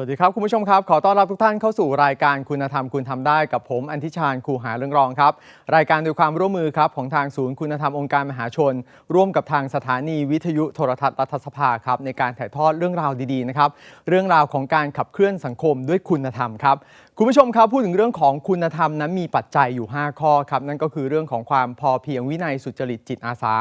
วัสดีครับ คุณผู้ชมครับ ขอต้อนรับทุกท่านเข้าสู่รายการคุณธรรมคุณทำได้กับผม อันทิชาญครูหาเรื่องรองครับ รายการโดยความร่วมมือครับของทางศูนย์คุณธรรมองค์การมหาชน ร่วมกับทางสถานีวิทยุโทรทัศน์รัฐสภาครับในการถ่ายทอดเรื่องราวดีๆนะครับเรื่องราวของการขับเคลื่อนสังคมด้วยคุณธรรมครับ คุณผู้ชมครับพูดถึงเรื่องของคุณธรรมนั้นมีปัจจัยอยู่ 5 ข้อครับนั่นก็คือเรื่องของความพอเพียงวินัยสุจริตจิตอาสา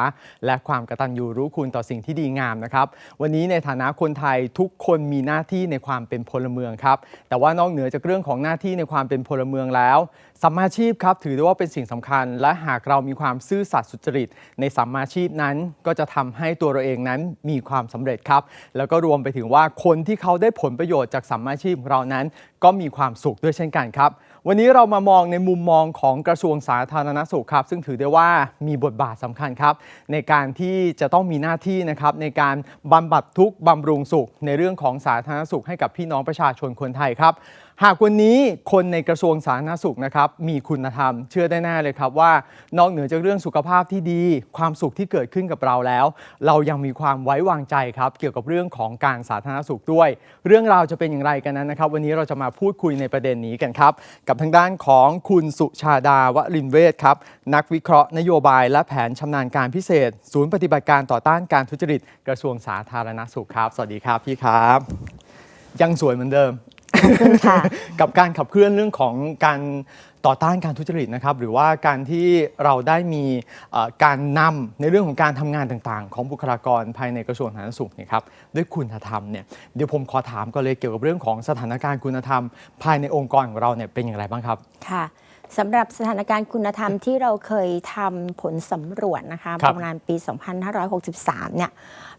และความกตัญญูรู้คุณต่อสิ่งที่ดีงามนะครับวันนี้ในฐานะคนไทยทุกคนมีหน้าที่ในความเป็นพลเมืองครับแต่ว่านอกเหนือจากเรื่องของหน้าที่ในความเป็นพลเมืองแล้วสัมมาชีพครับถือได้ว่าเป็นสิ่งสำคัญ และหากเรามีความซื่อสัตย์สุจริต ในสัมมาชีพนั้น ก็จะทำให้ตัวเราเองนั้นมีความสำเร็จครับแล้วก็รวมไปถึงว่าคนที่เขาได้ผลประโยชน์จากสัมมาชีพของเรานั้นก็มีความสุขด้วยเช่นกันครับ วันนี้เรามามองในมุมมองของกระทรวงสาธารณสุขครับ ซึ่งถือได้ว่ามีบทบาทสำคัญครับ ในการที่จะต้องมีหน้าที่นะครับในการบำบัดทุกข์บำรุงสุขในเรื่องของสาธารณสุขให้กับพี่น้องประชาชนคนไทยครับ หากวันนี้คนในกระทรวงสาธารณสุขนะครับมีคุณธรรมเชื่อได้แน่เลยครับว่า นอกเหนือจากเรื่องสุขภาพที่ดี ความสุขที่เกิดขึ้นกับเราแล้ว เรายังมีความไว้วางใจครับ เกี่ยวกับเรื่องของการสาธารณสุขด้วย เรื่องราวจะเป็นอย่างไรกันนั้นนะครับ วันนี้เราจะมาพูดคุยในประเด็นนี้กันครับ กับทางด้านของคุณสุชาดาวรินเวศครับนักวิเคราะห์นโยบาย และแผนชำนาญการพิเศษ ศูนย์ปฏิบัติการต่อต้านการทุจริต กระทรวงสาธารณสุขครับ สวัสดีครับพี่ครับ ยังสวยเหมือนเดิม ค่ะ กับการขับเคลื่อนเรื่องของการต่อต้านการทุจริตนะครับ หรือว่าการที่เราได้มีเอ่อการนำในเรื่องของการทำงานต่างๆ ของบุคลากรภายในกระทรวงสาธารณสุขเนยครับด้วยคุณธรรมเนี่ยเดี๋ยวผมขอถามก็เลยเกี่ยวกับเรื่องของสถานการณ์คุณธรรม ภายในองค์กรของเราเนี่ยเป็นอย่างไรบ้างครับ ค่ะสำหรับสถานการณ์คุณธรรมที่เราเคยทำผลสำรวจนะคะครัปบระมาณปี 2563 เนี่ย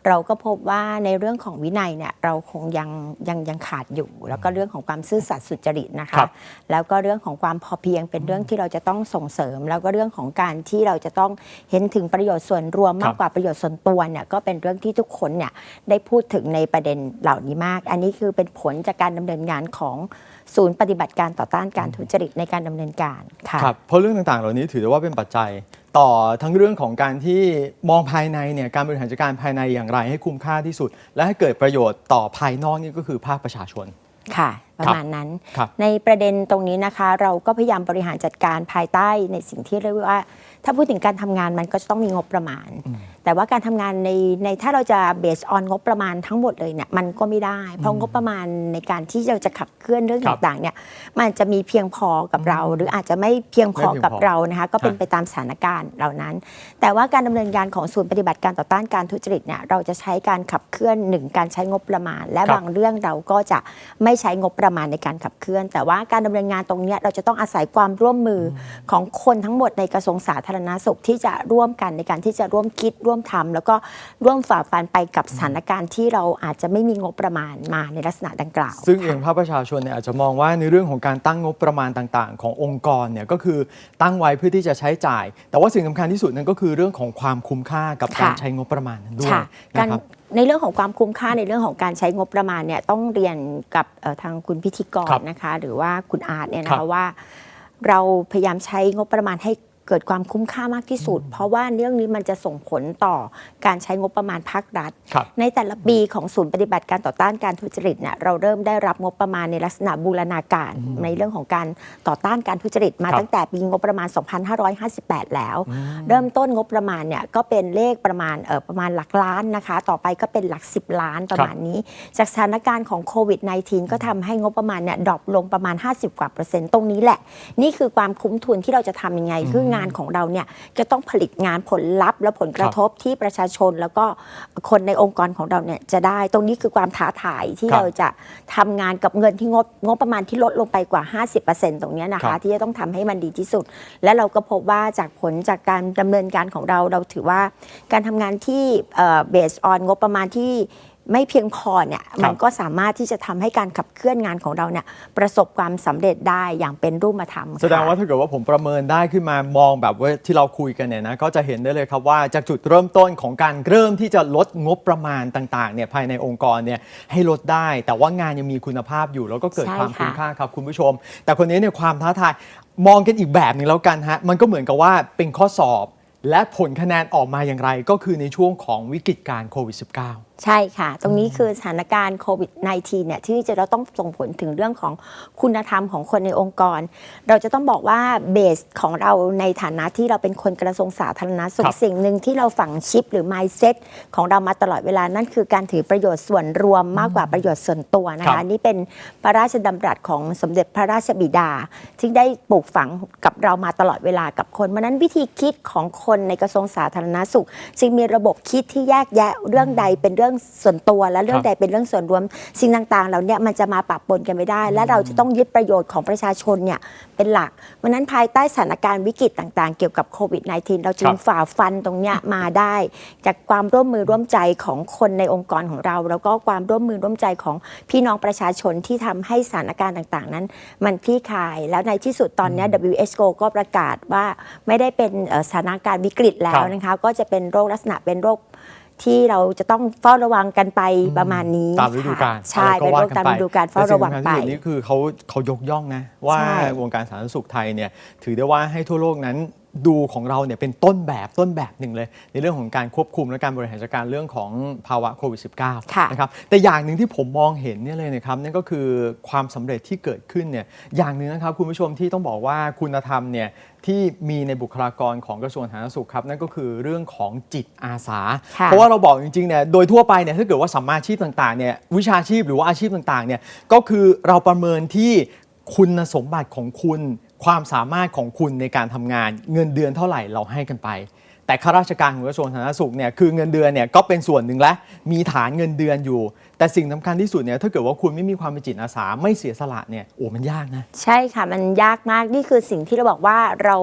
เราก็พบว่าในเรื่องของวินัยเนี่ยเราคงยังยังยังขาดอยู่ แล้วก็เรื่องของความซื่อสัตย์สุจริตนะครัคะบแล้วก็เรื่องของความพอเพียงเป็นเรื่องที่เราจะต้องส่งเสริม แล้วก็เรื่องของการที่เราจะต้องเห็นถึงประโยชน์ส่วนรวมครัมาบกกว่าประโยชน์ส่วนตัวเนี่ยก็เป็นเรื่องที่ทุกคนเนี่ยได้พูดถึงในประเด็นเหล่านี้มาก อันนี้คือเป็นผลจากการดำเนินงานของศูนย์ปฏิบัติการต่อต้านการทุจริตในการดำเนินการค่ะครับเพราะเรื่องต่างๆ เหล่านี้ถือได้ว่าเป็นปัจจัย ต่อทั้งเรื่องของการที่มองภายในเนี่ยการบริหารจัดการภายในอย่างไรให้คุ้มค่าที่สุด และให้เกิดประโยชน์ต่อภายนอกนี่ก็คือภาคประชาชน ค่ะ ประครับมาณนั้นครับในประเด็นตรงนี้นะคะ เราก็พยายามบริหารจัดการภายใต้ในสิ่งที่เรียกว่า ถ้าพูดถึงการทำงานมันก็จะต้องมีงบประมาณ แต่ว่าการทำงานในในถ้าเราจะเบสออนงบประมาณทั้งหมดเลยเนี่ยมันก็ไม่ได้ เพราะงบประมาณในการที่เราจะขับเคลื่อนเรื่องครับต่างๆเนี่ยมันจะมีเพียงพอกับเรา หรืออาจจะไม่เพียงพอไม่เพียงพอกับเรานะคะก็เป็นฮะไปตามสถานการณ์เหล่านั้น แต่ว่าการดำเนินการของศูนย์ปฏิบัติการต่อต้านการทุจริตเนี่ยเราจะใช้การขับเคลื่อนหนึ่งการใช้งบประมาณ และครับบางเรื่องเราก็จะไม่ใช้งบประมาณในการขับเคลื่อน แต่ว่าการดำเนินงานตรงเนี้ยเราจะต้องอาศัยความร่วมมืออของคนทั้งหมดในกระทรวงสาธารณสุขที่จะร่วมกันในการที่จะร่วมคิดร่วมทำแล้วก็ร่วมฝ่าฟันไปกับสถานการณ์ที่เราอาจจะไม่มีงบประมาณมาในลักษณะดังกล่าว ซึ่งเองภาคประชาชนเนี่ยอาจจะมองว่าในเรื่องของการตั้งงบประมาณต่างๆ ขององค์กรเนี่ยก็คือตั้งไว้เพื่อที่จะใช้จ่าย แต่ว่าสิ่งสำคัญที่สุดนั่นก็คือเรื่องของความคุ้มค่ากับการค่ะใช้งบประมาณนั้นด้วยค่ะนะการครับในเรื่องของความคุ้มค่าในเรื่องของการใช้งบประมาณเนี่ยต้องเรียนกับเอ่อทางคุณพิธีกครัรบนะคะ หรือว่าคุณอาร์ตเนี่ยนะครัคะบว่า เราพยายามใช้งบประมาณให้ เกิดความคุ้มค่ามากที่สุด เพราะว่าเรื่องนี้มันจะส่งผลต่อการใช้งบประมาณภาครัฐ ครับ ในแต่ละปีของศูนย์ปฏิบัติการต่อต้านการทุจริตเนี่ยเราเริ่มได้รับงบประมาณในลักษณะบูรณาการในเรื่องของการต่อต้านการทุจริตมาครับ ตั้งแต่ปีงบประมาณ 2558 แล้ว เริ่มต้นงบประมาณเนี่ยก็เป็นเลขประมาณเออประมาณหลักล้านนะคะ ต่อไปก็เป็นหลัก 10 ล้านประมาณนี้ จากสถานการณ์ของโควิด -19 ก็ทำให้งบประมาณเนี่ยดรอปลงประมาณ 50 กว่าเปอร์เซ็นต์ตรงนี้แหละ นี่คือความคุ้มทุนที่เราจะทำยังไง คืองานของเราเนี่ยจะต้องผลิตงานผลลัพธ์และผลกระทบที่ประชาชนแล้วก็คนในองค์กรของเราเนี่ยจะได้ ตรงนี้คือความท้าทายที่ครับเราจะทำงานกับเงินที่งบงบประมาณที่ลดลงไปกว่า 50%ตรงเนี้ยนะครัคะบที่จะต้องทำให้มันดีที่สุด และเราก็พบว่าจากผลจากการดำเนินการของเราเราถือว่า การทำงานที่เบสออนงบประมาณที่ ไม่เพียงพอเนี่ยมันก็สามารถที่จะทำให้การขับเคลื่อนงานของเราเนี่ยประสบความสำเร็จได้อย่างเป็นรูปธรรมค่ะแสดงว่าถ้าเกิดว่าผมประเมินได้ขึ้นมามองแบบว่าที่เราคุยกันเนี่ยนะก็จะเห็นได้เลยครับว่าจากจุดเริ่มต้นของการเริ่มที่จะลดงบประมาณต่างๆเนี่ยภายในองค์กรเนี่ยให้ลดได้ แต่ว่างานยังมีคุณภาพอยู่ แล้วก็เกิดใช่ความคุ้มค่ะค่าครับคุณผู้ชม แต่คนนี้เนี่ยความท้าทายมองกันอีกแบบหนึ่งแล้วกันฮะมันก็เหมือนกับว่าเป็นข้อสอบ และผลคะแนนออกมาอย่างไร ก็คือในช่วงของวิกฤตการณ์โควิด -19 ใช่ค่ะ ตรงนี้คือสถานการณ์โควิด -19 เนี่ยที่จะเราต้องส่งผลถึงเรื่องของคุณธรรมของคนในองค์กร เราจะต้องบอกว่าเบสของเราในฐานะที่เราเป็นคนกระทรวงสาธารณสุครัขบสิ่งหนึ่งที่เราฝังชิปหรือ mindset ของเรามาตลอดเวลานั่นคือการถือประโยชน์ส่วนรวมมากกว่าประโยชน์ส่วนตัวนะครัคะบนี่เป็นพระราชดำรัสของสมเด็จพระราชบิดา ที่ได้ปลูกฝังกับเรามาตลอดเวลากับคนเพราะฉะนั้นวิธีคิดของคนในกระทรวงสาธารณสุขจึงมีระบบคิดที่แยกแยะเรื่องใดเป็นเรื่องส่วนตัวและเรื่องครับใดเป็นเรื่องส่วนรวม สิ่งต่างๆเหล่าเนี้มันจะมาปะปนกันไม่ได้ และเราจะต้องยึดประโยชน์ของประชาชนเนี่ยเป็นหลักเพราะฉะนั้นภายใต้สถานการณ์วิกฤตต่างๆ เกี่ยวกับโควิด -19 เราจึคงรับฝ่าฟันตรงเนี้ยมาได้ จากความร่วมมือร่วมใจของคนในองค์กรของเรา แล้วก็ความร่วมมือร่วมใจของพี่น้องประชาชนที่ทำให้สถานการณ์ต่างๆ นั้น มันคลี่คลาย แล้วในที่สุดตอนเนี้ย WHO ก็ประกาศว่าไม่ได้เป็นเอ่อสถานการณ์วิกฤตแล้วนะคะก็จะเป็นโรคลักษณะเป็นโรค ที่เราจะต้องเฝ้าระวังกันไปประมาณนี้ตามฤดูกาลค่ะใช่อะไรเป็นว่โรคตามกัฤดูกาลเฝ้าระวังแต่ไปสิ่สำคัญที่สุดนี่คือเขาเขายกย่องนะว่าใช่วงการสาธารณสุขไทยเนี่ยถือได้ว่าให้ทั่วโลกนั้น ดูของเราเนี่ยเป็นต้นแบบต้นแบบหนึ่งเลย ในเรื่องของการควบคุมและการบริหารจัดการเรื่องของภาวะโควิด -19 ค่ะนะครับแต่อย่างหนึ่งที่ผมมองเห็นเนี่ยเลยนะครับนั่นก็คือความสำเร็จที่เกิดขึ้นเนี่ยอย่างหนึ่งนะครับคุณผู้ชมที่ต้องบอกว่าคุณธรรมเนี่ยที่มีในบุคลากรของกระทรวงสาธารณสุขครับนั่นก็คือเรื่องของจิตอาสาค่ะเพราะว่าเราบอกจริงๆเนี่ยโดยทั่วไปเนี่ยถ้าเกิดว่าสัมมาชีพต่างๆเนี่ยวิชาชีพหรือว่าอาชีพต่างๆเนี่ยก็คือเราประเมินที่คุณสมบัติของคุณ ความสามารถของคุณในการทำงานเงินเดือนเท่าไหร่เราให้กันไป แต่ข้าราชการของกระทรวงสาธารณสุขเนี่ยคือเงินเดือนเนี่ยก็เป็นส่วนหนึ่งและมีฐานเงินเดือนอยู่ แต่สิ่งสำคัญที่สุดเนี่ยถ้าเกิดว่าคุณไม่มีความเป็นจิตอาสาไม่เสียสละเนี่ยโอ้มันยากนะ ใช่ค่ะ มันยากมากนี่คือสิ่งที่เราบอกว่าเรา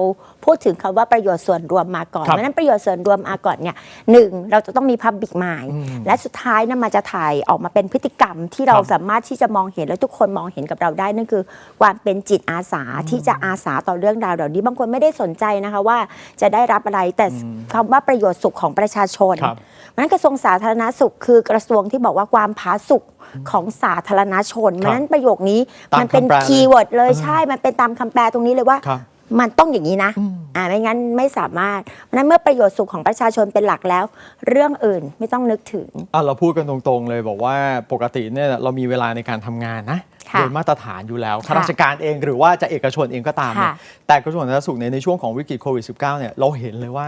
พูดถึงคำว่าประโยชน์ส่วนรวมมาก่อน ครับเพราะฉะนั้นประโยชน์ส่วนรวมมาก่อนเนี่ยหนึ่งเราจะต้องมี Public Mind อืมและสุดท้ายนะมันจะถ่ายออกมาเป็นพฤติกรรมที่เราครับสามารถที่จะมองเห็นและทุกคนมองเห็นกับเราได้นั่นคือ ความเป็นจิตอาสาที่จะอาสาต่อเรื่องราวเหล่านี้บางคนไม่ได้สนใจนะคะว่าจะได้รับอะไรแต่คำว่าประโยชน์สุขของประชาชน ครับ เพราะฉะนั้นกระทรวงสาธารณสุขคือกระทรวงที่บอกว่าความผาสุกของสาธารณชนเพราะฉะนั้นประโยคนี้ตามมันเป็นคำแปลเลยคีย์เวิร์ดเลยใช่ มันเป็นตามคำแปลตรงนี้เลยว่า ครับ มันต้องอย่างนี้นะอ่าไม่งั้นไม่สามารถเพราะฉะนั้นเมื่อประโยชน์สุขของประชาชนเป็นหลักแล้ว เรื่องอื่นไม่ต้องนึกถึง อะเราพูดกันตรงๆเลยบอกว่าปกติเนี่ยเรามีเวลาในการทำงานนะค่ะโดยมาตรฐานอยู่แล้วค่ะข้าราชการเองหรือว่าจะเอกชนเองก็ตามเนี่ยค่ะ แต่กระทรวงสาธารณสุขเนี่ยในช่วงของวิกฤตโควิด -19 เนี่ยเราเห็นเลยว่า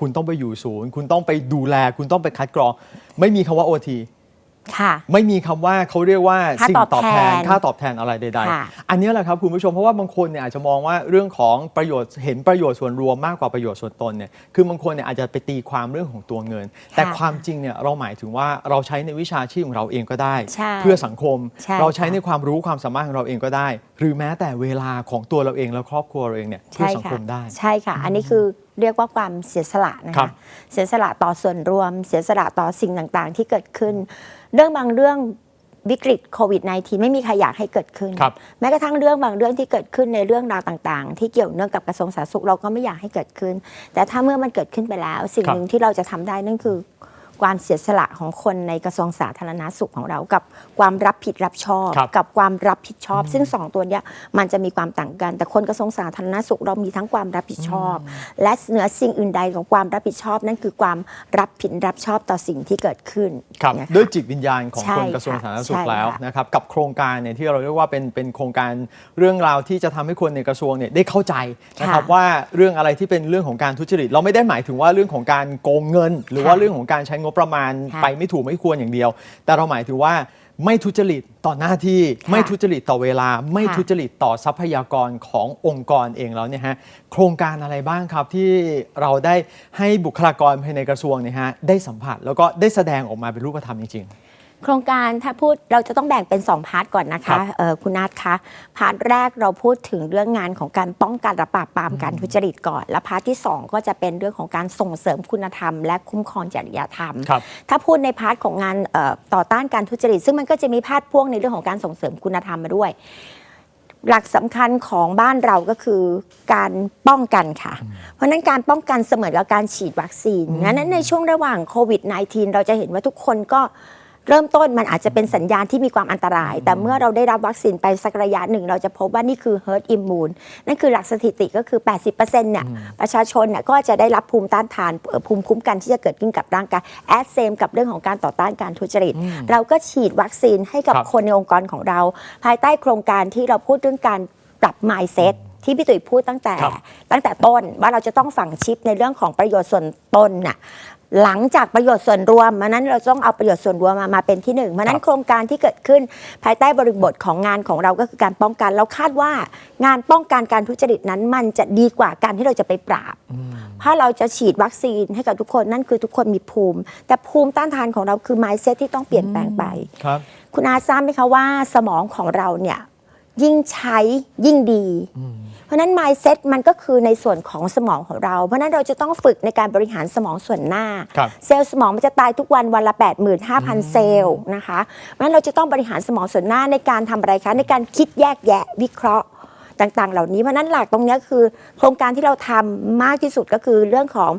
คุณต้องไปอยู่ศูนย์ คุณต้องไปดูแล คุณต้องไปคัดกรอง ไม่มีคำว่า OT ค่ะ ไม่มีคำว่าเขาเรียกว่าค่าสิ่งตอบตอบแทนแทนค่าตอบแทนอะไรใด ค่ะ ๆ อันนี้แหละครับคุณผู้ชมเพราะว่าบางคนเนี่ยอาจจะมองว่าเรื่องของประโยชน์เห็นประโยชน์ส่วนรวมมากกว่าประโยชน์ส่วนตนเนี่ยคือบางคนเนี่ยอาจจะไปตีความเรื่องของตัวเงิน แต่ความจริงเนี่ยเราหมายถึงว่าเราใช้ในวิชาชีพของเราเองก็ได้ ใช่เพื่อสังคมใช่เราใช้ค่ะในความรู้ความสามารถของเราเองก็ได้ หรือแม้แต่เวลาของตัวเราเองและครอบครัวเราเองเนี่ยเพื่อใช่สังค่ะคมได้ ใช่ค่ะ อันนี้คือเรียกว่าความเสียสละนะครัคะบ เสียสละต่อส่วนรวม เสียสละต่อสิ่งต่างๆ ที่เกิดขึ้น เรื่องบางเรื่องวิกฤตโควิด -19 ไม่มีใครอยากให้เกิดขึ้น ครับแม้กระทั่งเรื่องบางเรื่องที่เกิดขึ้นในเรื่องราวต่างๆ ที่เกี่ยวเนื่องกับกระทรวงสาธารณสุขเราก็ไม่อยากให้เกิดขึ้น แต่ถ้าเมื่อมันเกิดขึ้นไปแล้ว สิ่งครับหนึ่งที่เราจะทำได้นั่นคือ ความเสียสละของคนในกระทรวงสาธารณสุขของเรา กับความรับผิดรับชอบ ครับกับความรับผิดชอบ ซึ่งสองตัวเนี้ยมันจะมีความต่างกัน แต่คนกระทรวงสาธารณสุขเรามีทั้งความรับผิดชอบ และเหนือสิ่งอื่นใดของความรับผิดชอบ นั่นคือความรับผิดรับชอบต่อสิ่งที่เกิดขึ้นครับนะคะด้วยจิตวิญญาณของใช่คนกระทรวงสาธารณสุขใช่ค่ะแล้วนะครับกับโครงการเนี่ยที่เราเรียกว่าเป็นเป็นโครงการเรื่องราวที่จะทำให้คนในกระทรวงเนี่ยได้เข้าใจนะครับค่ะว่าเรื่องอะไรที่เป็นเรื่องของการทุจริต เราไม่ได้หมายถึงว่าเรื่องของการโกงเงิน หรือว่าค่ะเรื่องของการใช้งบประมาณค่ะไปไม่ถูกไม่ควรอย่างเดียว แต่เราหมายถึงว่าไม่ทุจริตต่อหน้าที่ค่ะไม่ทุจริตต่อเวลา ไม่ค่ะทุจริตต่อทรัพยากรขององค์กรเองแล้วเนี่ยฮะโครงการอะไรบ้างครับที่เราได้ให้บุคลากรภายในกระทรวงเนี่ยฮะได้สัมผัสแล้วก็ได้แสดงออกมาเป็นรูปธรรมจริงๆ โครงการถ้าพูดเราจะต้องแบ่งเป็น 2 พาร์ทก่อนนะครัคะบเอ่อคุณนัทคะ พาร์ทแรกเราพูดถึงเรื่องงานของการป้องกันและปราบปรามการทุจริตก่อน และพาร์ทที่ 2 ก็จะเป็นเรื่องของการส่งเสริมคุณธรรม และคุ้มครองจริยธรรมครับถ้าพูดในพาร์ทของงานเอ่อต่อต้านการทุจริต ซึ่งมันก็จะมีพาดพ่วงในเรื่องของการส่งเสริมคุณธรรมมาด้วย หลักสำคัญของบ้านเราก็คือการป้องกันค่ะ เพราะฉะนั้นการป้องกันเสมือนกับการฉีดวัคซีนงั้นในช่วงระหว่างโควิด -19 เราจะเห็นว่าทุกคนก็ เริ่มต้นมันอาจจะเป็นสัญญาณที่มีความอันตราย แต่เมื่อเราได้รับวัคซีนไปสักระยะหนึ่ง เราจะพบว่านี่คือ herd immune นั่นคือหลักสถิติก็คือ 80%เนี่ยประชาชนเนี่ยก็จะได้รับภูมิต้านทานเอ่อภูมิคุ้มกันที่จะเกิดขึ้นกับร่างกายแอดเซมกับเรื่องของการต่อต้านการทุจริต เราก็ฉีดวัคซีนให้กับครับคนในองค์กรของเรา ภายใต้โครงการที่เราพูดเรื่องการปรับ mindset ที่พี่ตุ๋ยพูดตั้งแต่ครับตั้งแต่ต้นว่าเราจะต้องฝังชิปในเรื่องของประโยชน์ส่วนตนน่ะ หลังจากประโยชน์ส่วนรวมมันนั้นเราต้องเอาประโยชน์ส่วนรวมมามาเป็นที่หนึ่งมันนั้ครันบโครงการที่เกิดขึ้นภายใต้บริบทของงานของเราก็คือการป้องกันเราคาดว่า งานป้องกันการทุจริตนั้น มันจะดีกว่าการที่เราจะไปปราบถ้าเราจะฉีดวัคซีนให้กับทุกคนนั่นคือทุกคนมีภูมิ แต่ภูมิต้านทานของเราคือ mindset ที่ต้องเปลี่ยนแปลงไปครับคุณอาทราบไหมคะว่าสมองของเราเนี่ยยิ่งใช้ยิ่งดี เพราะฉะนั้น mindset มันก็คือในส่วนของสมองของเรา เพราะฉะนั้นเราจะต้องฝึกในการบริหารสมองส่วนหน้าครับเซลล์สมองมันจะตายทุกวันวันละ 85,000 เซลล์นะคะเพราะฉะนั้นเราจะต้องบริหารสมองส่วนหน้าในการทำอะไรคะในการคิดแยกแยะวิเคราะห์ต่างๆ เหล่านี้เพราะฉะนั้นหลักตรงเนี้ยคือ โครงการที่เราทำมากที่สุดก็คือเรื่องของ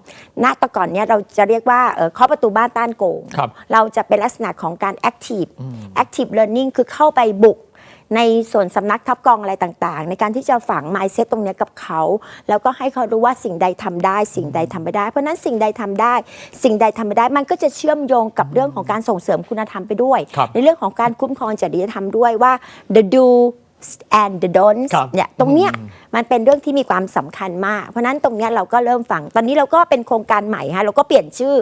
ณแตะก่อนเนี้ยเราจะเรียกว่าเอ่อเคาะประตูบ้านต้านโกงครับเราจะเป็นลักษณะของการ active active learning คือเข้าไปบุก ในส่วนสำนักทับกองอะไรต่างๆ ในการที่จะฝัง mindset ตรงเนี้ยกับเขา แล้วก็ให้เขารู้ว่าสิ่งใดทำได้ สิ่งใดทำไม่ได้ เพราะฉะนั้นสิ่งใดทำได้ สิ่งใดทำไม่ได้ มันก็จะเชื่อมโยงกับเรื่องของการส่งเสริมคุณธรรมไปด้วยครับในเรื่องของการคุ้มครองจริยธรรมด้วยว่า the do and the don'ts ครับเนี่ยตรงเนี้ยมันเป็นเรื่องที่มีความสำคัญมาก เพราะฉะนั้นตรงเนี้ยเราก็เริ่มฝัง ตอนนี้เราก็เป็นโครงการใหม่ฮะเราก็เปลี่ยนชื่อ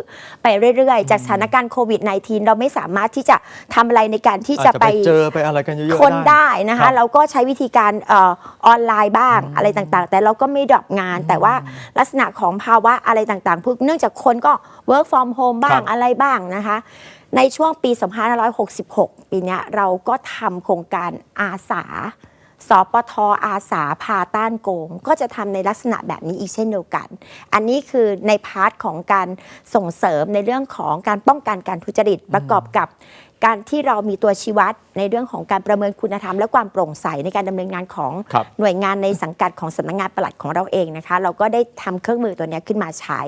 ไปเรื่อยๆ จากสถานการณ์โควิด -19 เราไม่สามารถที่จะทำอะไรในการที่อาจจะจะไป ไปเจอไปอะไรกันเยอะๆคนได้นะครัคะบ เราก็ใช้วิธีการเออออนไลน์บ้างอะไรต่างๆ แต่เราก็ไม่ดรอปงาน แต่ว่าลักษณะของภาวะอะไรต่างๆพวกเนื่องจากคนก็ work from home บ้างครับ อะไรบ้างนะคะ ในช่วงปี 2566 ปีนี้เราก็ทำโครงการอาสา สปทอาสาพาต้านโกง ก็จะทำในลักษณะแบบนี้อีกเช่นเดียวกัน อันนี้คือในพาร์ทของการส่งเสริมในเรื่องของการป้องกันการทุจริตประกอบกับการที่เรามีตัวชี้วัดในเรื่องของการประเมินคุณธรรม และความโปร่งใสในการดำเนินงานของครับหน่วยงานในสังกัดของสำนักงานปลัดของเราเองนะคะ เราก็ได้ทำเครื่องมือตัวเนี้ยขึ้นมาใช้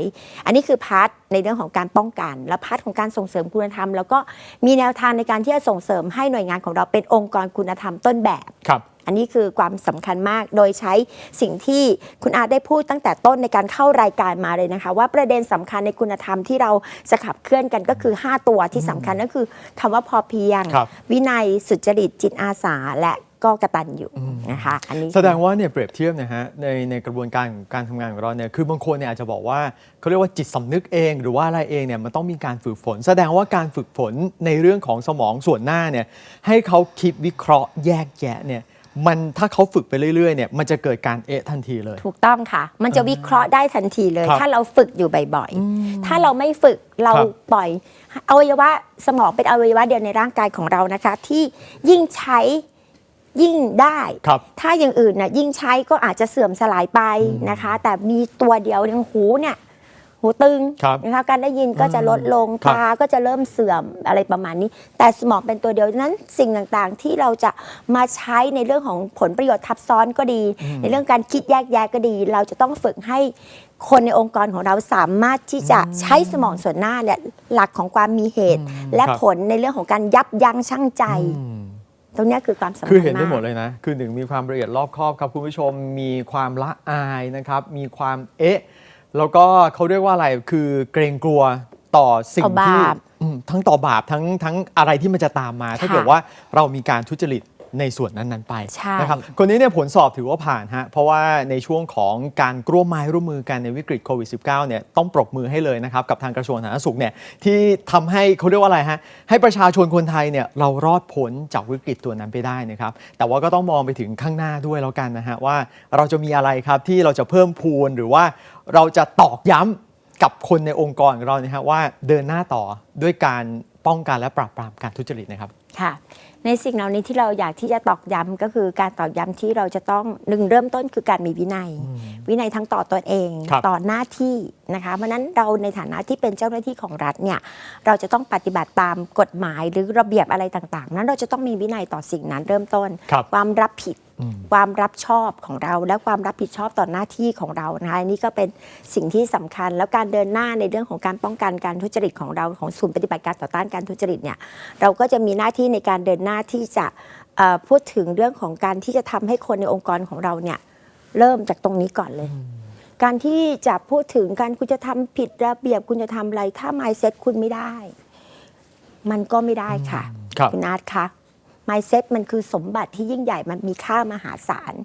อันนี้คือพาร์ทในเรื่องของการป้องกัน และพาร์ทของการส่งเสริมคุณธรรม แล้วก็มีแนวทางในการที่จะส่งเสริมให้หน่วยงานของเราเป็นองค์กรคุณธรรมต้นแบบครับ อันนี้คือความสำคัญมาก โดยใช้สิ่งที่คุณอาได้พูดตั้งแต่ต้นในการเข้ารายการมาเลยนะคะ ว่าประเด็นสำคัญในคุณธรรมที่เราจะขับเคลื่อนกันก็คือ 5 ตัวที่สำคัญก็คือคำว่าพอเพียงครับวินัยสุจริตจิตอาสาและก็กระตันอยู่นะคะอันนี้แสดงว่าเนี่ยเปรียบเทียบนะฮะในในกระบวนการของการทำงานของเราเนี่ยคือบางคนเนี่ยอาจจะบอกว่าเขาเรียกว่าจิตสำนึกเอง หรือว่าอะไรเองเนี่ยมันต้องมีการฝึกฝน แสดงว่าการฝึกฝนในเรื่องของสมองส่วนหน้าเนี่ยให้เขาคิดวิเคราะห์แยกแยะเนี่ย มันถ้าเขาฝึกไปเรื่อยๆเนี่ยมันจะเกิดการเอะทันทีเลย ถูกต้องค่ะ มันจะวิเคราะห์ได้ทันทีเลย ครับถ้าเราฝึกอยู่บ่อยๆ ถ้าเราไม่ฝึกเราครับปล่อยอวัยวะสมองเป็นอวัยวะเดียวในร่างกายของเรานะคะ ที่ยิ่งใช้ยิ่งได้ ครับถ้าอย่างอื่นน่ะยิ่งใช้ก็อาจจะเสื่อมสลายไปนะคะ แต่มีตัวเดียวอย่างหูเนี่ย หูตึงครับนะคะการได้ยินก็จะลดลงครับตาก็จะเริ่มเสื่อมอะไรประมาณนี้ แต่สมองเป็นตัวเดียวดังนั้นสิ่งต่างๆ ที่เราจะมาใช้ในเรื่องของผลประโยชน์ทับซ้อนก็ดี ในเรื่องการคิดแยกแยะก็ดี เราจะต้องฝึกให้คนในองค์กรของเราสามารถที่จะใช้สมองส่วนหน้าเนี่ยหลักของความมีเหตุ และครับผลในเรื่องของการยับยั้งชั่งใจตรงเนี้ยคือความสำคัญคือเห็นได้มากหมดเลยนะ คือหนึ่งมีความละเอียดรอบคอบครับคุณผู้ชม มีความละอายนะครับ มีความเอ๊ะ แล้วก็เขาเรียกว่าอะไรคือเกรงกลัวต่อสิ่งต่อบาปที่อืมทั้งต่อบาปทั้งทั้งอะไรที่มันจะตามมา ถ้าค่ะเกิดว่าเรามีการทุจริต ในส่วนนั้นๆไปใช่ นะครับคนนี้เนี่ยผลสอบถือว่าผ่านฮะเพราะว่าในช่วงของการร่วมไม้ร่วมมือกันในวิกฤตโควิด -19 เนี่ยต้องปรบมือให้เลยนะครับกับทางกระทรวงสาธารณสุขเนี่ยที่ทำให้เขาเรียกว่าอะไรฮะให้ประชาชนคนไทยเนี่ยเรารอดพ้นจากวิกฤตตัวนั้นไปได้นะครับแต่ว่าก็ต้องมองไปถึงข้างหน้าด้วยแล้วกันนะฮะว่าเราจะมีอะไรครับที่เราจะเพิ่มพูนหรือว่าเราจะตอกย้ำ กับคนในองค์กรของเรานะฮะว่าเดินหน้าต่อด้วยการป้องกันและปราบปรามการทุจริตนะครับ ค่ะ ในสิ่งเหล่านี้ที่เราอยากที่จะตอกย้ำก็คือการตอกย้ำที่เราจะต้องหนึ่งเริ่มต้นคือการมีวินัย วินัยทั้งต่อตัวเองครับต่อหน้าที่นะคะเพราะฉะนั้นเราในฐานะที่เป็นเจ้าหน้าที่ของรัฐเนี่ยเราจะต้องปฏิบัติตามกฎหมายหรือระเบียบอะไรต่างๆ นั้นเราจะต้องมีวินัยต่อสิ่งนั้นเริ่มต้นครับความรับผิด ความรับชอบของเราและความรับผิดชอบต่อหน้าที่ของเรานะคะอันนี่ก็เป็นสิ่งที่สำคัญ แล้วการเดินหน้าในเรื่องของการป้องกันการทุจริตของเราของศูนย์ปฏิบัติการต่อต้านการทุจริตเนี่ยเราก็จะมีหน้าที่ในการเดินหน้าที่จะเอ่อพูดถึงเรื่องของการที่จะทำให้คนในองค์กรของเราเนี่ยเริ่มจากตรงนี้ก่อนเลย การที่จะพูดถึงการคุณจะทำผิดระเบียบคุณจะทำอะไรถ้า mindset คุณไม่ได้ มันก็ไม่ได้ค่ะครับณอาร์ตคะ mindset มันคือสมบัติที่ยิ่งใหญ่มันมีค่ามหาศาล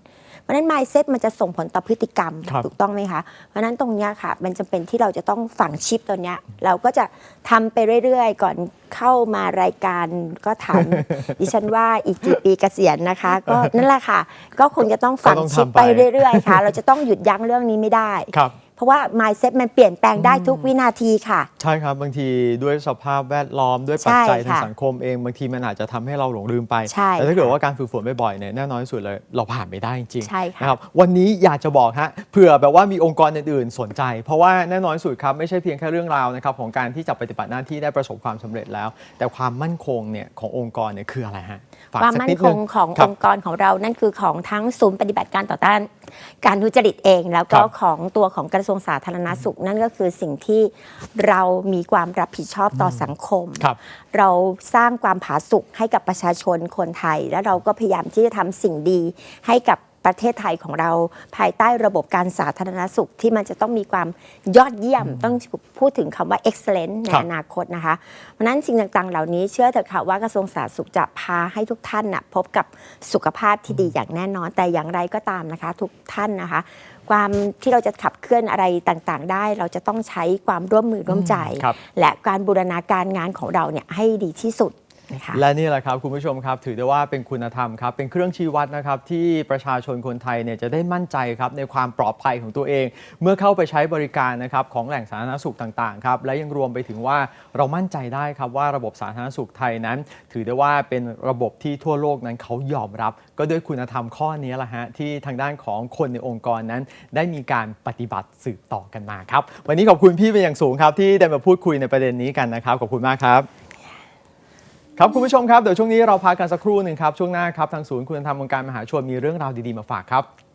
เพราะฉะนั้น mindset มันจะส่งผลต่อพฤติกรรมครับ ถูกต้องไหมคะ เพราะฉะนั้นตรงเนี้ยค่ะ มันจำเป็นที่เราจะต้องฝังชิปตัวเนี้ย เราก็จะทำไปเรื่อยๆ ก่อนเข้ามารายการก็ทำดิฉันว่าอีกกี่ปีเกษียณนะคะ ก็นั่นแหละค่ะ ก็คงจะต้องฝังก็ต้องชิปทำไป ไปเรื่อยๆค่ะ เราจะต้องหยุดยั้งเรื่องนี้ไม่ได้ ครับ เพราะว่า mindset มันเปลี่ยนแปลงได้ทุกวินาทีค่ะ ใช่ครับบางทีด้วยสภาพแวดล้อมด้วยปัจจัยใช่ทางค่ะสังคมเองบางทีมันอาจจะทำให้เราหลงลืมไป ใช่แต่ถ้าเกิดค่ะว่าการฝึกฝนบ่อยๆเนี่ยแน่นอนที่สุดเลยเราผ่านไม่ได้จริงๆใช่ค่ะ นะครับวันนี้อยากจะบอกฮะเผื่อแบบว่ามีองค์กรอื่นๆสนใจ เพราะว่าแน่นอนที่สุดครับไม่ใช่เพียงแค่เรื่องราวนะครับของการที่จะปฏิบัติหน้าที่ได้ประสบความสำเร็จแล้ว แต่ความมั่นคงเนี่ยขององค์กรเนี่ยคืออะไรฮะฝก ความสักมั่นดคงของครัอบงค์กรของเรานั่นคือของทั้งศูนย์ปฏิบัติการต่อต้าน การทุจริตเอง แล้วก็ครับของตัวของกระทรวงสาธารณสุข นั่นก็คือสิ่งที่เรามีความรับผิดชอบต่อสังคมครับเราสร้างความผาสุกให้กับประชาชนคนไทย และเราก็พยายามที่จะทำสิ่งดีให้กับ ประเทศไทยของเราภายใต้ระบบการสาธารณสุขที่มันจะต้องมีความยอดเยี่ยม ต้องพูดถึงคำว่า excellent ในครับอนาคตนะคะ เพราะฉะนั้นสิ่งต่างๆ เหล่านี้เชื่อเถอะค่ะว่ากระทรวงสาธารณสุขจะพาให้ทุกท่านนะพบกับสุขภาพที่ดีอย่างแน่นอน แต่อย่างไรก็ตามนะคะ ทุกท่านนะคะ ความที่เราจะขับเคลื่อนอะไรต่างๆ ได้ เราจะต้องใช้ความร่วมมือร่วมใจครับและการบูรณาการงานของเราเนี่ยให้ดีที่สุด นะคะและนี่แหละครับคุณผู้ชมครับถือได้ว่าเป็นคุณธรรมครับเป็นเครื่องชี้วัดนะครับที่ประชาชนคนไทยเนี่ยจะได้มั่นใจครับในความปลอดภัยของตัวเอง เมื่อเข้าไปใช้บริการนะครับของแหล่งสาธารณสุขต่างๆครับและยังรวมไปถึงว่าเรามั่นใจได้ครับว่าระบบสาธารณสุขไทยนั้น ถือได้ว่าเป็นระบบที่ทั่วโลกนั้นเขายอมรับ ก็ด้วยคุณธรรมข้อนี้แหละฮะที่ทางด้านของคนในองค์กรนั้น ได้มีการปฏิบัติสืบต่อกันมาครับวันนี้ขอบคุณพี่เป็นอย่างสูงครับที่ได้มาพูดคุยในประเด็นนี้กันนะครับขอบคุณมากครับ ครับคุณผู้ชมครับเดี๋ยวช่วงนี้เราพักกันสักครู่หนึ่งครับช่วงหน้าครับทางศูนย์คุณธรรมองค์การมหาชนมีเรื่องราวดีๆมาฝากครับ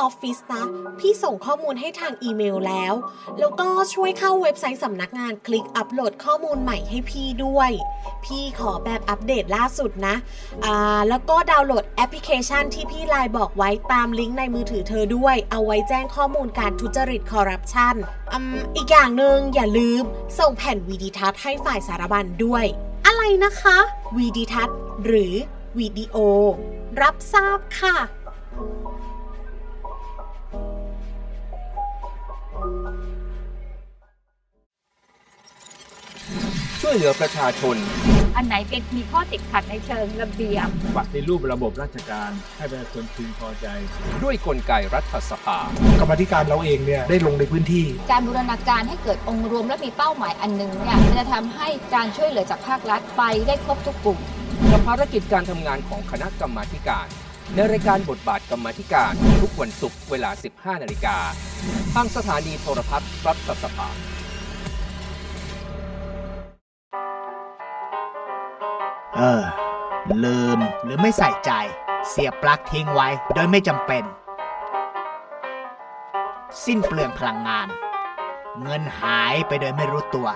ออฟฟิศนะ พี่ส่งข้อมูลให้ทางอีเมลแล้ว แล้วก็ช่วยเข้าเว็บไซต์สำนักงานคลิกอัปโหลดข้อมูลใหม่ให้พี่ด้วย พี่ขอแบบอัปเดตล่าสุดนะอ่าแล้วก็ดาวน์โหลดแอปพลิเคชันที่พี่ไลน์บอกไว้ตามลิงก์ในมือถือเธอด้วย เอาไว้แจ้งข้อมูลการทุจริตคอร์รัปชันอืมอีกอย่างหนึ่งอย่าลืม ส่งแผ่นวีดีทัศน์ให้ฝ่ายสารบัญด้วย อะไรนะคะวีดีทัศน์หรือวิดีโอ รับทราบค่ะ ช่วยเหลือประชาชน อันไหนเป็นมีข้อติดขัดในเชิงระเบียบ ปฏิรูประบบราชการให้ประชาชนพึงพอใจ ด้วยกลไกรัฐสภากรรมาธิการเราเองเนี่ยได้ลงในพื้นที่ การบูรณาการให้เกิดองค์รวมและมีเป้าหมายอันหนึ่งเนี่ยจะทำให้การช่วยเหลือจากภาครัฐไปได้ครบทุกกลุ่มกับภารกิจการทำงานของคณะกรรมาธิการ ในรายการบทบาทกรรมาธิการทุกวันศุกร์เวลา 15 นาฬิกาทางสถานีโทรทัศน์รัฐสภา เออ ลืมหรือไม่ใส่ใจ เสียบปลั๊กทิ้งไว้โดยไม่จำเป็น สิ้นเปลืองพลังงาน เงินหายไปโดยไม่รู้ตัว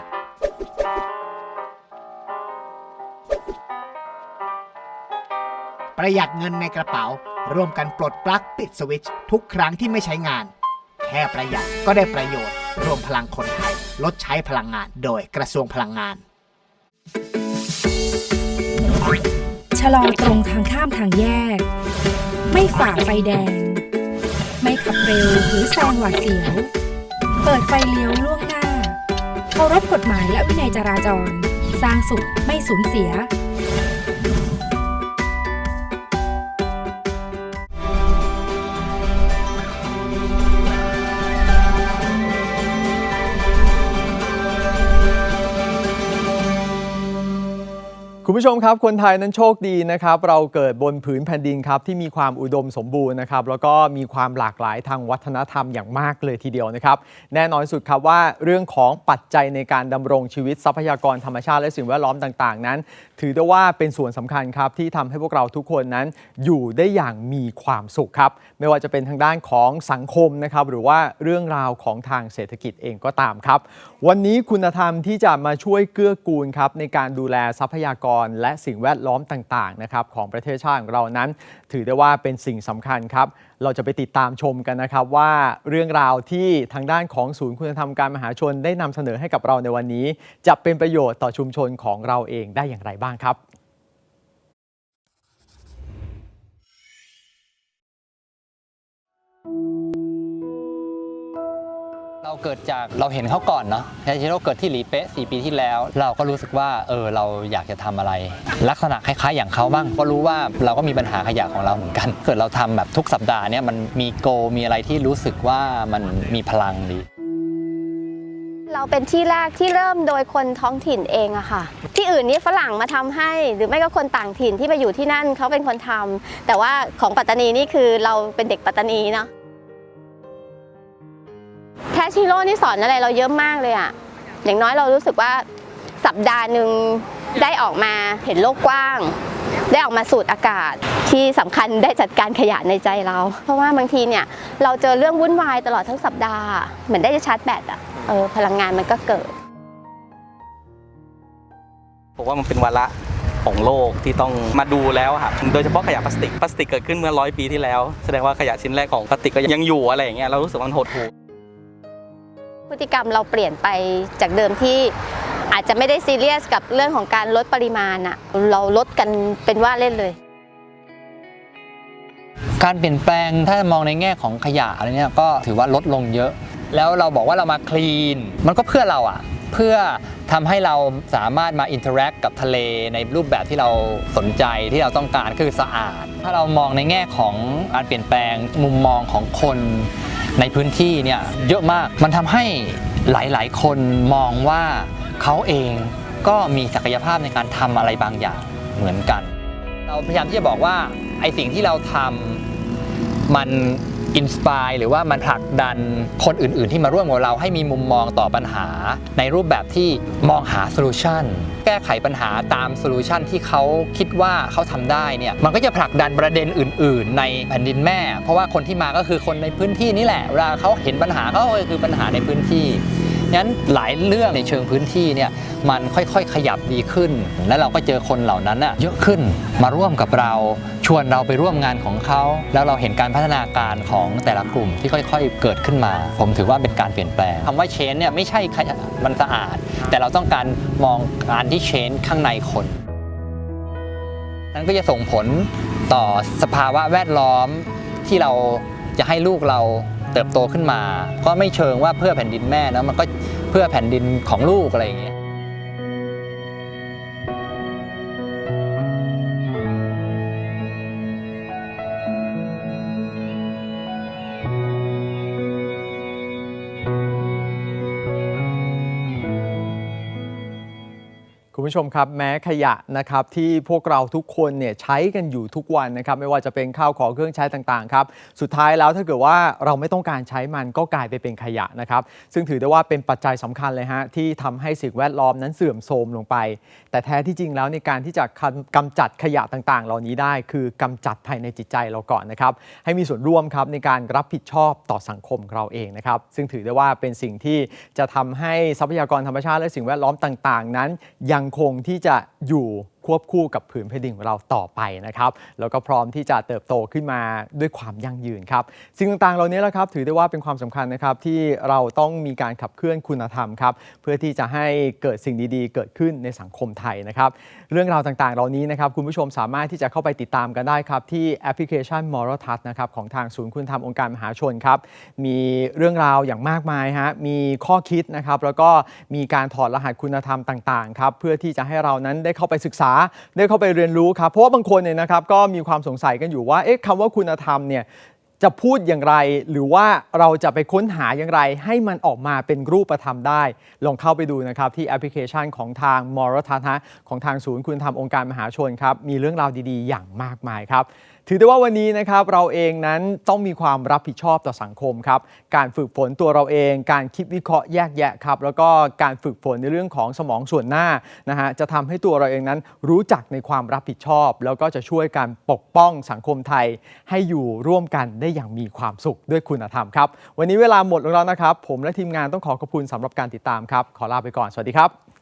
ประหยัดเงินในกระเป๋า ร่วมกันปลดปลั๊กปิดสวิตช์ทุกครั้งที่ไม่ใช้งาน แค่ประหยัดก็ได้ประโยชน์ รวมพลังคนไทย ลดใช้พลังงานโดยกระทรวงพลังงาน ชะลอตรงทางข้ามทางแยก ไม่ฝ่าไฟแดง ไม่ขับเร็วหรือแซงหวาดเสียว เปิดไฟเลี้ยวล่วงหน้า เคารพกฎหมายและวินัยจราจร สร้างสุขไม่สูญเสีย คุณผู้ชมครับ คนไทยนั้นโชคดีนะครับ เราเกิดบนผืนแผ่นดินครับ ที่มีความอุดมสมบูรณ์นะครับ แล้วก็มีความหลากหลายทางวัฒนธรรมอย่างมากเลยทีเดียวนะครับ แน่นอนสุดครับว่าเรื่องของปัจจัยในการดำรงชีวิตทรัพยากรธรรมชาติและสิ่งแวดล้อมต่างๆ นั้น ถือได้ว่าเป็นส่วนสำคัญครับที่ทำให้พวกเราทุกคนนั้นอยู่ได้อย่างมีความสุขครับ ไม่ว่าจะเป็นทางด้านของสังคมนะครับหรือว่าเรื่องราวของทางเศรษฐกิจเองก็ตามครับ วันนี้คุณธรรมที่จะมาช่วยเกื้อกูลครับในการดูแลทรัพยากรและสิ่งแวดล้อมต่างๆนะครับของประเทศชาติของเรานั้น ถือได้ว่าเป็นสิ่งสำคัญครับ เราจะไปติดตามชมกันนะครับว่าเรื่องราวที่ทางด้านของศูนย์คุณธรรมการมหาชนได้นำเสนอให้กับเราในวันนี้ จะเป็นประโยชน์ต่อชุมชนของเราเองได้อย่างไรบ้างครับ เราเกิดจากเราเห็นเขาก่อนเนาะแทนที่เราเกิดที่หลีเป๊ะ4ปีที่แล้ว เราก็รู้สึกว่าเออเราอยากจะทำอะไร ลักษณะคล้ายๆ อย่างเขาบ้างก็รู้ว่าเราก็มีปัญหาขยะของเราเหมือนกัน เกิดเราทำแบบทุกสัปดาห์เนี่ยมันมีโกมีอะไรที่รู้สึกว่ามันมีพลังดีเราเป็นที่แรกที่เริ่มโดยคนท้องถิ่นเองอะค่ะ ที่อื่นนี่ฝรั่งมาทำให้ หรือไม่ก็คนต่างถิ่นที่มาอยู่ที่นั่นเขาเป็นคนทำแต่ว่าของปัตตานีนี่คือเราเป็นเด็กปัตตานีเนาะ แคชิโร่นี่สอนอะไรเราเยอะมากเลยอะอย่างน้อยเรารู้สึกว่าสัปดาห์หนึ่งได้ออกมาเห็นโลกกว้าง ได้ออกมาสูดอากาศที่สำคัญได้จัดการขยะในใจเรา เพราะว่าบางทีเนี่ยเราเจอเรื่องวุ่นวายตลอดทั้งสัปดาห์ เหมือนได้จะชาร์จแบตอะเออพลังงานมันก็เกิดผมว่ามันเป็นวาระของโลกที่ต้องมาดูแล้วครับโดยเฉพาะขยะพลาสติกพลาสติกเกิดขึ้นเมื่อร้อยปีที่แล้ว แสดงว่าขยะชิ้นแรกของพลาสติกก็ยังอยู่อะไรอย่างเงี้ยเรารู้สึกมันหดหู่ พฤติกรรมเราเปลี่ยนไปจากเดิมที่อาจจะไม่ได้ซีเรียสกับเรื่องของการลดปริมาณอะเราลดกันเป็นว่าเล่นเลย การเปลี่ยนแปลงถ้ามองในแง่ของขยะอะไรเนี่ยก็ถือว่าลดลงเยอะ แล้วเราบอกว่าเรามาคลีน มันก็เพื่อเราอะเพื่อทำให้เราสามารถมาอินเทอร์แอคกับทะเลในรูปแบบที่เราสนใจที่เราต้องการคือสะอาด ถ้าเรามองในแง่ของการเปลี่ยนแปลงมุมมองของคน ในพื้นที่เนี่ยเยอะมาก มันทำให้หลายๆ คนมองว่าเขาเองก็มีศักยภาพในการทำอะไรบางอย่างเหมือนกัน เราพยายามที่จะบอกว่าไอสิ่งที่เราทำมัน อินสปายหรือว่ามันผลักดันคนอื่นๆ ที่มาร่วมกับเราให้มีมุมมองต่อปัญหา ในรูปแบบที่มองหาโซลูชันแก้ไขปัญหาตามโซลูชันที่เขาคิดว่าเขาทำได้เนี่ยมันก็จะผลักดันประเด็นอื่น ๆ ในแผ่นดินแม่ เพราะว่าคนที่มาก็คือคนในพื้นที่นี่แหละเวลาเขาเห็นปัญหาเขาก็คือปัญหาในพื้นที่ งั้นหลายเรื่องในเชิงพื้นที่เนี่ยมันค่อยๆ ขยับดีขึ้น และเราก็เจอคนเหล่านั้นน่ะเยอะขึ้นมาร่วมกับเรา ชวนเราไปร่วมงานของเขา แล้วเราเห็นการพัฒนาการของแต่ละกลุ่มที่ค่อยๆ เกิดขึ้นมา ผมถือว่าเป็นการเปลี่ยนแปลงคำว่าเชนเนี่ยไม่ใช่ขยะมันสะอาด แต่เราต้องการมองการที่เชนข้างในคนนั้นก็จะส่งผลต่อสภาวะแวดล้อมที่เราจะให้ลูกเราเติบโตขึ้นมา ก็ไม่เชิงว่าเพื่อแผ่นดินแม่นะมันก็ พื่อแผ่นดินของลูกอะไรอย่างเงี้ย คุณผู้ชมครับแม้ขยะนะครับที่พวกเราทุกคนเนี่ยใช้กันอยู่ทุกวันนะครับไม่ว่าจะเป็นข้าวของเครื่องใช้ต่างๆครับสุดท้ายแล้วถ้าเกิดว่าเราไม่ต้องการใช้มันก็กลายไปเป็นขยะนะครับซึ่งถือได้ว่าเป็นปัจจัยสำคัญเลยฮะที่ทำให้สิ่งแวดล้อมนั้นเสื่อมโทรมลงไป แต่แท้ที่จริงแล้วในการที่จะกำจัดขยะต่างๆ เหล่านี้ได้ คือกำจัดภายในจิตใจเราก่อนนะครับให้มีส่วนร่วมครับในการรับผิดชอบต่อสังคมเราเองนะครับซึ่งถือได้ว่าเป็นสิ่งที่จะทำให้ทรัพยากรธรรมชาติและสิ่งแวดล้อมต่าง ๆ นั้นยังคงที่จะอยู่ ควบคู่กับผืนแผ่นดินของเราต่อไปนะครับ แล้วก็พร้อมที่จะเติบโตขึ้นมาด้วยความยั่งยืนครับสิ่งต่างๆ เหล่านี้แหละครับ ถือได้ว่าเป็นความสำคัญนะครับที่เราต้องมีการขับเคลื่อนคุณธรรมครับเพื่อที่จะให้เกิดสิ่งดีๆ เกิดขึ้นในสังคมไทยนะครับ เรื่องราวต่างๆ เหล่านี้นะครับคุณผู้ชมสามารถที่จะเข้าไปติดตามกันได้ครับที่แอปพลิเคชัน Moral Touch นะครับของทางศูนย์คุณธรรมองค์การมหาชนครับมีเรื่องราวอย่างมากมายฮะมีข้อคิดนะครับแล้วก็มีการถอดรหัสคุณธรรมต่างๆครับเพื่อที่จะให้เรานั้นได้เข้าไปศึกษาได้เข้าไปเรียนรู้ครับ เพราะว่าบางคนเนี่ยนะครับก็มีความสงสัยกันอยู่ว่าเอ๊ะคำว่าคุณธรรมเนี่ยจะพูดอย่างไรหรือว่าเราจะไปค้นหาอย่างไร ให้มันออกมาเป็นรูปธรรมได้ ลองเข้าไปดูนะครับ ที่แอปพลิเคชันของทางมรทัศนะของทางศูนย์คุณธรรมองค์การมหาชนครับ มีเรื่องราวดีๆ อย่างมากมายครับ ถือได้ว่าวันนี้นะครับเราเองนั้นต้องมีความรับผิดชอบต่อสังคมครับ การฝึกฝนตัวเราเอง การคิดวิเคราะห์แยกแยะครับ แล้วก็การฝึกฝนในเรื่องของสมองส่วนหน้านะฮะจะทำให้ตัวเราเองนั้นรู้จักในความรับผิดชอบ แล้วก็จะช่วยการปกป้องสังคมไทย ให้อยู่ร่วมกันได้อย่างมีความสุขด้วยคุณธรรมครับ วันนี้เวลาหมดลงแล้วนะครับ ผมและทีมงานต้องขอขอบคุณสำหรับการติดตามครับ ขอลาไปก่อนสวัสดีครับ